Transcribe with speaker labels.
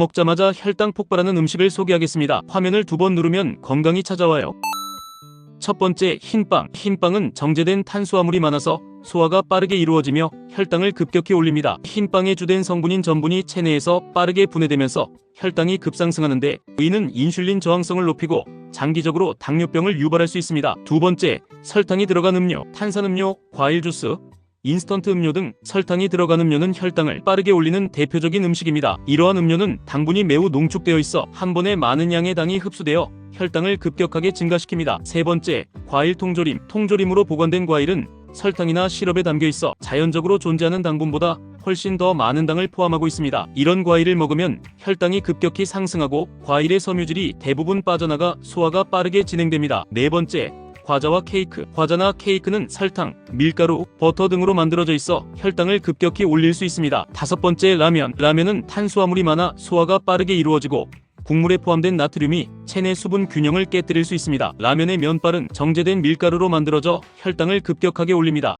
Speaker 1: 먹자마자 혈당 폭발하는 음식을 소개하겠습니다. 화면을 두 번 누르면 건강이 찾아와요. 첫 번째 흰빵. 흰빵은 정제된 탄수화물이 많아서 소화가 빠르게 이루어지며 혈당을 급격히 올립니다. 흰빵의 주된 성분인 전분이 체내에서 빠르게 분해되면서 혈당이 급상승하는데 이는 인슐린 저항성을 높이고 장기적으로 당뇨병을 유발할 수 있습니다. 두 번째, 설탕이 들어간 음료, 탄산음료, 과일 주스, 인스턴트 음료 등 설탕이 들어간 음료는 혈당을 빠르게 올리는 대표적인 음식입니다. 이러한 음료는 당분이 매우 농축되어 있어 한 번에 많은 양의 당이 흡수되어 혈당을 급격하게 증가시킵니다. 세 번째, 과일 통조림. 통조림으로 보관된 과일은 설탕이나 시럽에 담겨 있어 자연적으로 존재하는 당분보다 훨씬 더 많은 당을 포함하고 있습니다. 이런 과일을 먹으면 혈당이 급격히 상승하고 과일의 섬유질이 대부분 빠져나가 소화가 빠르게 진행됩니다. 네 번째, 과자와 케이크. 과자나 케이크는 설탕, 밀가루, 버터 등으로 만들어져 있어 혈당을 급격히 올릴 수 있습니다. 다섯 번째, 라면. 라면은 탄수화물이 많아 소화가 빠르게 이루어지고 국물에 포함된 나트륨이 체내 수분 균형을 깨뜨릴 수 있습니다. 라면의 면발은 정제된 밀가루로 만들어져 혈당을 급격하게 올립니다.